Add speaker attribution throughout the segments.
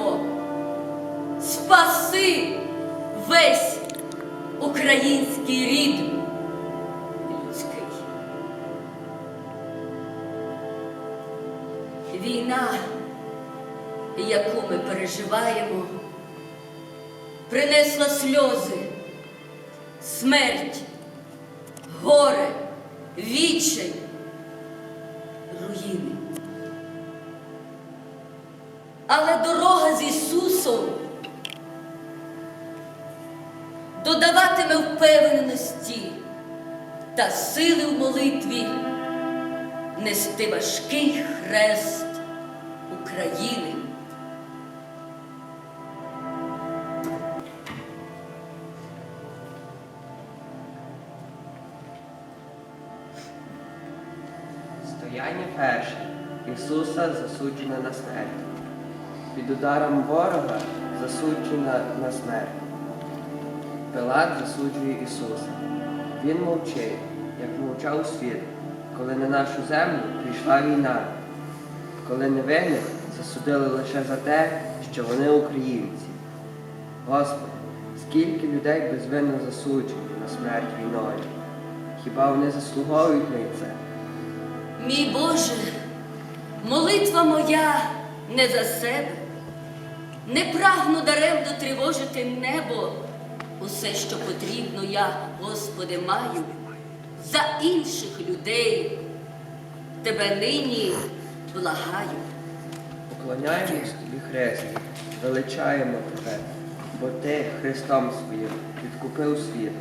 Speaker 1: благаємо, спаси весь український рід людський. Війна, яку ми переживаємо, принесла сльози, смерть, горе, відчай, руїни. Але дорога з Ісусом додаватиме впевненості та сили в молитві нести важкий хрест України.
Speaker 2: Стояння перше. Ісуса засуджена на смерть. Під ударом ворога засуджена на смерть. Пилат засуджує Ісуса. Він мовчить, як мовчав світ, коли на нашу землю прийшла війна, коли невинних засудили лише за те, що вони українці. Господи, скільки людей безвинно засуджені на смерть війною. Хіба вони заслуговують на це?
Speaker 1: Мій Боже, молитва моя не за себе, не прагну даремно тривожити небо. Усе, що потрібно, я, Господи, маю за інших людей. Тебе нині благаю.
Speaker 2: Поклоняємось тобі, Христі, величаємо тебе, бо ти Христом своїм відкупив світ.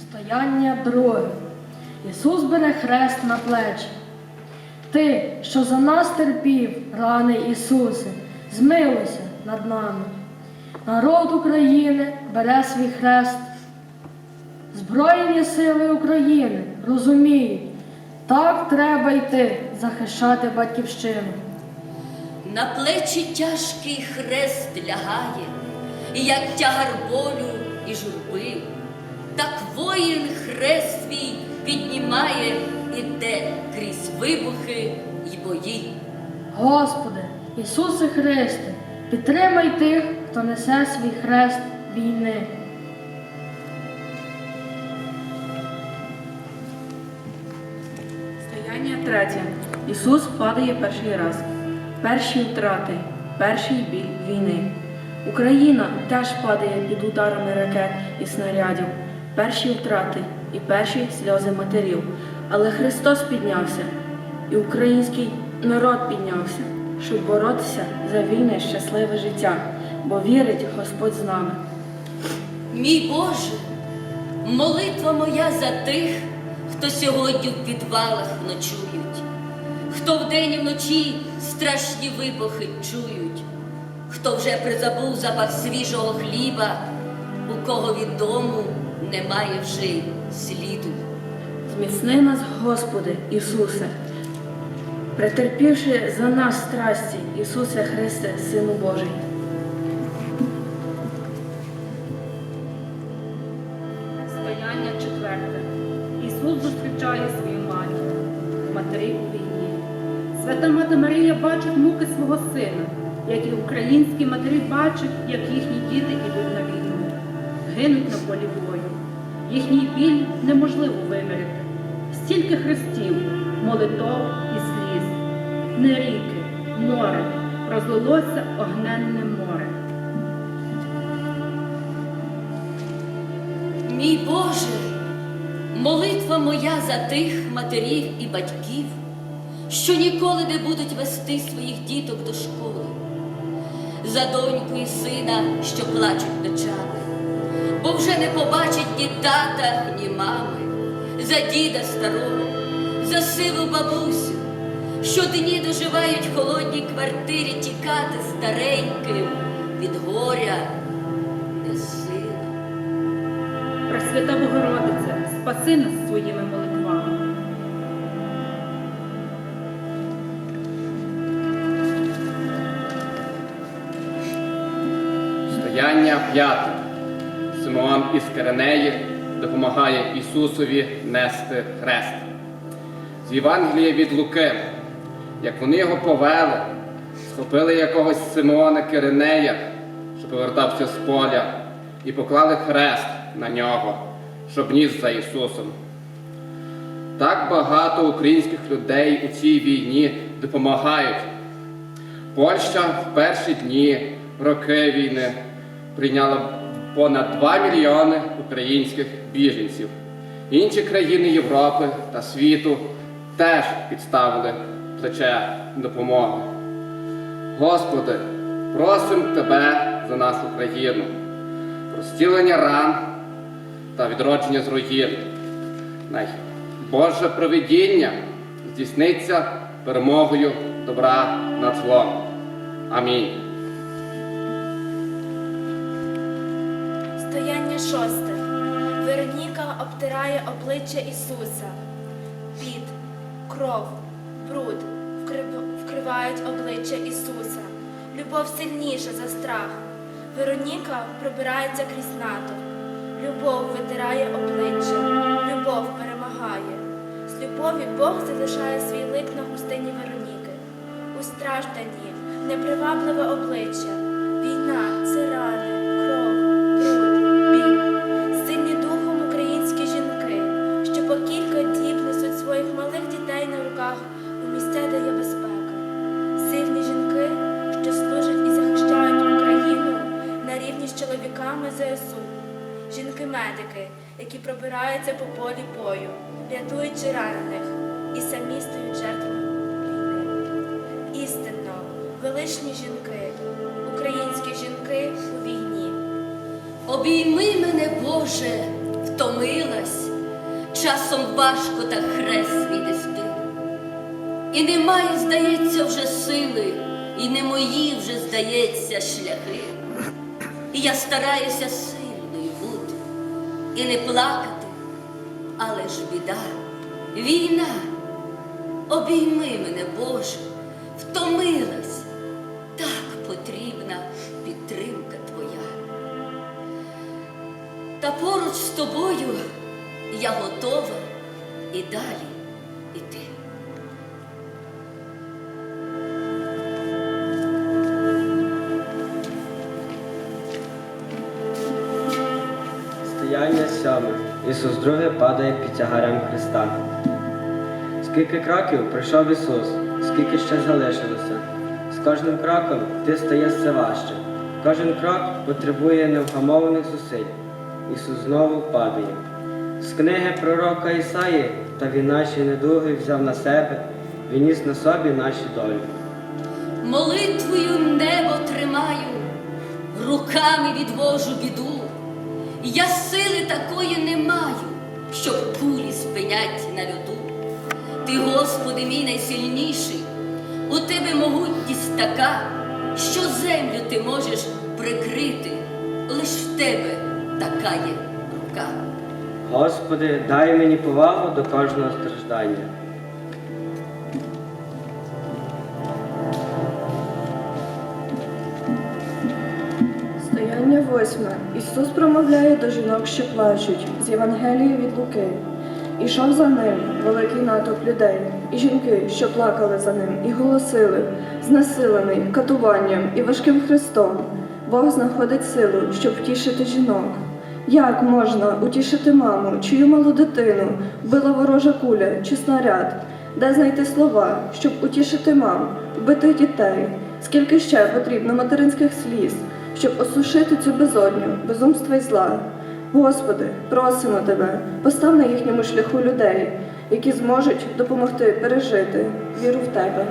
Speaker 3: Стояння друге. Ісус бере хрест на плечі. Ти, що за нас терпів, раний Ісусе, змилуйся над нами. Народ України бере свій хрест. Збройні сили України розуміють, так треба йти захищати батьківщину.
Speaker 1: На плечі тяжкий хрест лягає, як тягар болю і журби, так воїн хрест свій піднімає, іде крізь вибухи й бої.
Speaker 3: Господи, Ісусе Христе, підтримай тих, хто несе свій хрест війни.
Speaker 4: Стояння третє. Ісус падає перший раз. Перші втрати, перший біль війни. Україна теж падає під ударами ракет і снарядів. Перші втрати і перші сльози матерів. Але Христос піднявся, і український народ піднявся, щоб боротися за вільне щасливе життя, бо вірить Господь з нами.
Speaker 1: Мій Боже, молитва моя за тих, хто сьогодні в підвалах ночують, хто вдень і вночі страшні вибухи чують, хто вже призабув запах свіжого хліба, у кого від дому немає вже й сліду.
Speaker 4: Зміцни нас, Господи, Ісусе, претерпівши за нас страсті, Ісусе Христе, Сину Божий.
Speaker 5: Стояння четверте. Ісус зустрічає свою матір, матері у війні. Свята Мати Марія бачить муки свого сина, як і українські матері бачать, як їхні діти йдуть на війну, гинуть на полі бою. Їхній біль неможливо виміряти. Стільки хрестів, молитов і сліз, не ріки, море, розлилося огненне море.
Speaker 1: Мій Боже, молитва моя за тих матерів і батьків, що ніколи не будуть вести своїх діток до школи, за доньку і сина, що плачуть ночами, бо вже не побачать ні тата, ні мами, за діда старого, за сиву бабусю, що дні доживають в холодній квартирі тікати стареньким від горя, не сила.
Speaker 5: Пресвята Богородице, спаси нас своїми молитвами.
Speaker 6: Стояння п'яте. Симеон із Киренеї допомагає Ісусові нести хрест. З Євангелія від Луки, як вони його повели, схопили якогось Симеона Киренея, що повертався з поля, і поклали хрест на нього, щоб ніс за Ісусом. Так багато українських людей у цій війні допомагають. Польща в перші дні, роки війни прийняла понад 2 мільйони українських біженців. Інші країни Європи та світу теж підставили плече допомоги. Господи, просимо Тебе за нашу країну, про зцілення ран та відродження з руїн. Боже провидіння здійсниться перемогою добра над злом. Амінь.
Speaker 7: Шосте. Вероніка обтирає обличчя Ісуса. Під, кров, бруд вкривають обличчя Ісуса. Любов сильніша за страх. Вероніка пробирається крізь натовп. Любов витирає обличчя. Любов перемагає. З любові Бог залишає свій лик на густині Вероніки. У стражданні непривабливе обличчя. Війна це рани, Жінки-медики, які пробираються по полі бою, рятуючи ранених і самі стають жертвами війни. Істинно, величні жінки, українські жінки у війні.
Speaker 1: Обійми мене, Боже, втомилась, часом важко так хрест свій нести. І немає, здається, вже сили, і не мої вже, здається, шляхи. І я стараюся і не плакати, але ж біда, війна. Обійми мене, Боже, втомилась, так потрібна підтримка Твоя. Та поруч з тобою я готова і далі іти.
Speaker 2: Стояння сьоме. Ісус друге падає під тягарем Христа. Скільки кроків пройшов Ісус, скільки ще залишилося. З кожним кроком ти стає все важче. Кожен крок потребує невгамованих зусиль. Ісус знову падає. З книги пророка Ісаї та він наші недуги взяв на себе, він ніс на собі наші долі.
Speaker 1: Молитвою небо тримаю, руками відвожу біду. Я сили такої не маю, щоб кулі спинять на льоду. Ти, Господи, мій найсильніший, у тебе могутність така, що землю ти можеш прикрити, лиш в тебе така є рука.
Speaker 2: Господи, дай мені повагу до кожного страждання.
Speaker 8: Восьме. Ісус промовляє до жінок, що плачуть, з Євангелії від Луки. Ішов за ним великий натовп людей, і жінки, що плакали за ним, і голосили, знесилений катуванням і важким хрестом. Бог знаходить силу, щоб втішити жінок. Як можна утішити маму, чию малу дитину вбила ворожа куля чи снаряд? Де знайти слова, щоб утішити мам, вбитих дітей? Скільки ще потрібно материнських сліз, щоб осушити цю безодню, безумства й зла? Господи, просимо Тебе, постав на їхньому шляху людей, які зможуть допомогти пережити віру в Тебе.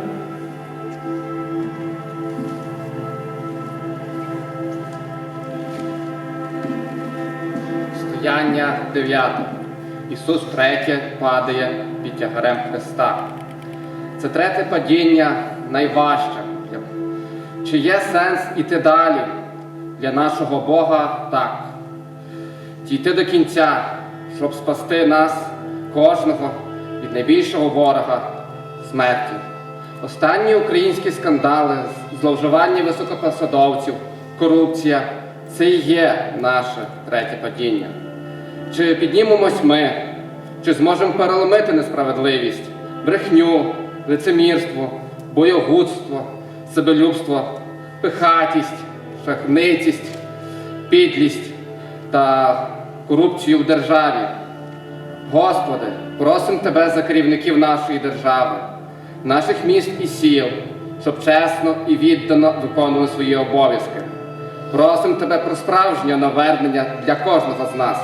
Speaker 6: Стояння 9. Ісус третє падає під тягарем Христа. Це третє падіння найважче. Чи є сенс іти далі? Для нашого Бога так. Дійти до кінця, щоб спасти нас, кожного, від найбільшого ворога смерті. Останні українські скандали, зловживання високопосадовців, корупція це і є наше третє падіння. Чи піднімемось ми, чи зможемо переломити несправедливість, брехню, лицемірство, боягудство, себелюбство, пихатість, шахницість, підлість та корупцію в державі? Господи, просимо Тебе за керівників нашої держави, наших міст і сіл, щоб чесно і віддано виконували свої обов'язки. Просимо Тебе про справжнє навернення для кожного з нас,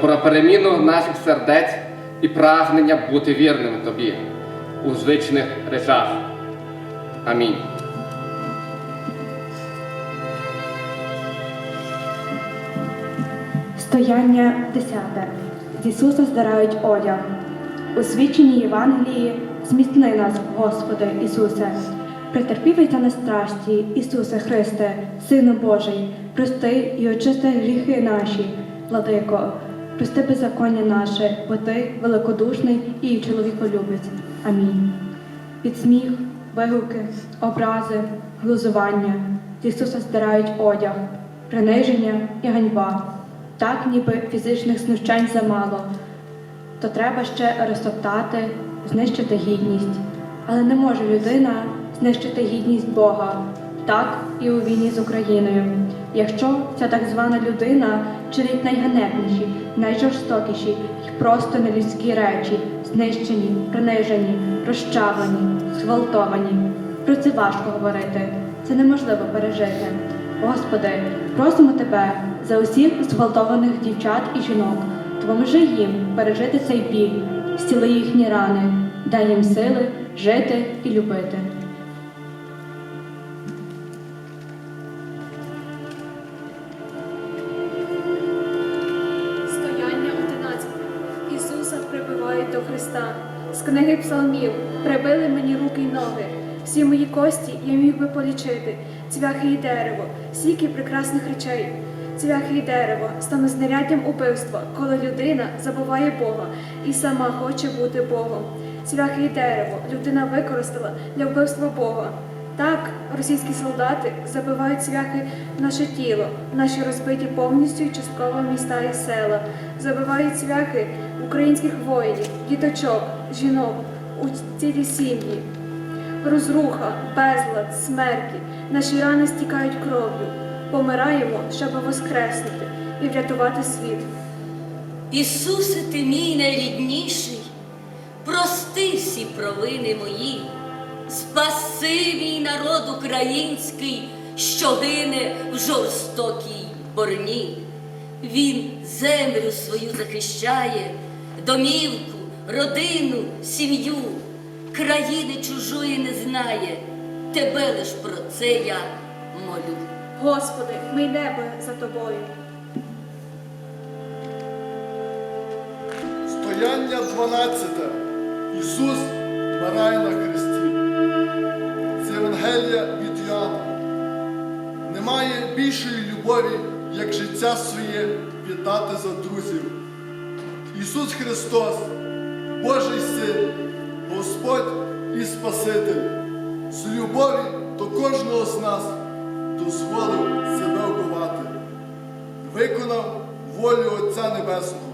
Speaker 6: про переміну наших сердець і прагнення бути вірними Тобі у звичних речах. Амінь.
Speaker 9: Стояння 10. З Ісуса здирають одяг. У свідченні Євангелії зміцни нас, Господи Ісусе. Претерпівайте на страсті, Ісусе Христе, Сину Божий, прости і очисти гріхи наші, Владико, прости беззаконня наше, бо Ти великодушний і чоловіколюбець. Амінь. Під сміх, вигуки, образи, глузування Ісуса здирають одяг, приниження і ганьба. Так, ніби фізичних знущань замало, то треба ще розтоптати, знищити гідність. Але не може людина знищити гідність Бога, так і у війні з Україною. Якщо ця так звана людина чинить найганебніші, найжорстокіші і просто нелюдські речі, знищені, принижені, розчавлені, зґвалтовані. Про це важко говорити, це неможливо пережити. Господи, просимо Тебе за усіх зґвалтованих дівчат і жінок, допоможи їм пережити цей біль, зціли їхні рани, дай їм сили жити і любити.
Speaker 10: Стояння 11. Ісуса прибивають до Христа. З книги псалмів прибили мені руки й ноги. Всі мої кості я міг би полічити. Цвяхи і дерево, стільки прекрасних речей. Цвяхи і дерево стане знаряддям убивства, коли людина забуває Бога і сама хоче бути Богом. Цвяхи і дерево людина використала для вбивства Бога. Так, російські солдати забивають цвяхи в наше тіло, наші розбиті повністю і частково міста і села, забивають цвяхи українських воїнів, діточок, жінок, у цілі сім'ї. Розруха, безлад, смерті, наші рани стікають кров'ю. Помираємо, щоб воскреснути і врятувати світ.
Speaker 1: Ісусе, ти мій найрідніший, прости всі провини мої, спаси мій народ український, що гине в жорстокій борні. Він землю свою захищає, домівку, родину, сім'ю, країни чужої не знає. Тебе лиш про це я молю.
Speaker 10: Господи, ми йдемо за тобою.
Speaker 11: Стояння 12. Ісус вмирає на хресті. Це Євангелія від Йоанна. Немає більшої любові, як життя своє віддати за друзів. Ісус Христос, Божий Син, Господь і Спаситель, з любові до кожного з нас дозволив себе вбивати. виконав волю Отця Небесного.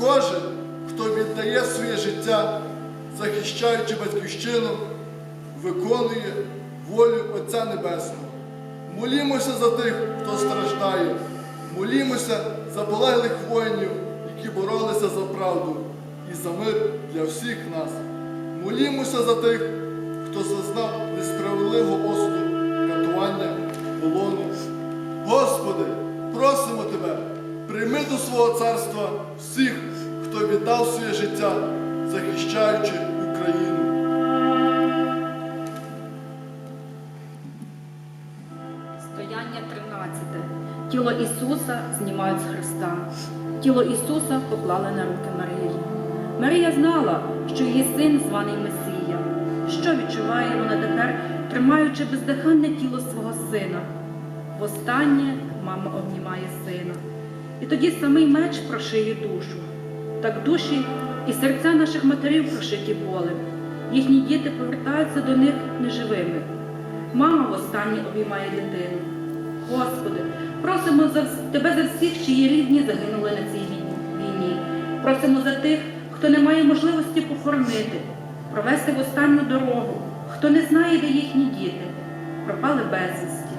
Speaker 11: Кожен, хто віддає своє життя, захищаючи батьківщину, виконує волю Отця Небесного. Молімося за тих, хто страждає. Молімося за полеглих воїнів, які боролися за правду і за мир для всіх нас. Молімося за тих, хто зазнав несправедливого осуду, катування, полону. Господи, просимо Тебе, прийми до свого царства всіх, хто віддав своє життя, захищаючи Україну.
Speaker 5: Стояння 13. Тіло Ісуса знімають з Христа. Тіло Ісуса поклали на руки Марії. Марія знала, що її син званий Месія. Що відчуває вона тепер, тримаючи бездиханне тіло свого сина? Востаннє мама обнімає сина. І тоді самий меч прошиє душу. Так душі і серця наших матерів прошиті болем. Їхні діти повертаються до них неживими. Мама востаннє обіймає дитину. Господи, просимо за тебе за всіх, чиї рідні загинули на цій війні-. Просимо за тих, хто не має можливості похоронити, провести в останню дорогу, хто не знає, де їхні діти, пропали безвісті.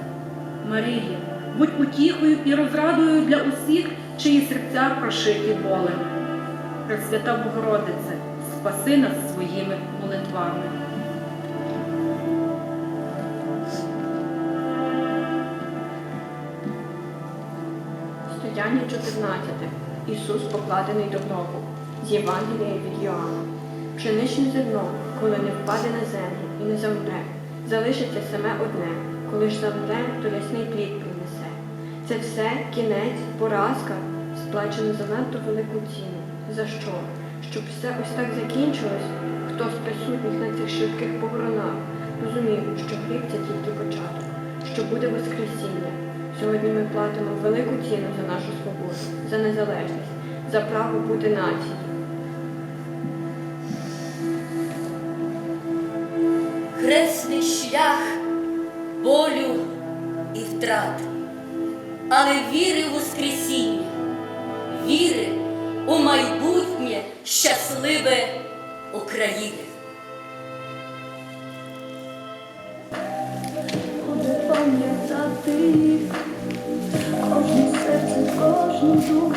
Speaker 5: Марія, будь утіхою і розрадою для усіх, чиї серця прошиті болем. Пресвята Богородице, спаси нас своїми молитвами.
Speaker 4: Стояння 14. Ісус покладений до гробу. З Євангелія від Йоанна. Пшеничне зерно, коли не впаде на землю не завмре, залишиться саме одне, коли ж завмре, то ясний плід принесе. Це все кінець, поразка, сплачено занадто велику ціну. За що? Щоб все ось так закінчилось, хто з присутніх на цих швидких похоронах розумів, що гріх це тільки початок, що буде Воскресіння. Сьогодні ми платимо велику ціну за нашу свободу, за незалежність, за право бути нацією.
Speaker 1: Хресний шлях болю і втрат, але віри в Воскресіння, віри у майбутнє щасливе України.
Speaker 10: Буду пам'ятати кожне серце, кожну душу,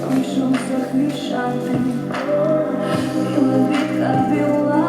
Speaker 10: пройшов захищати, і біла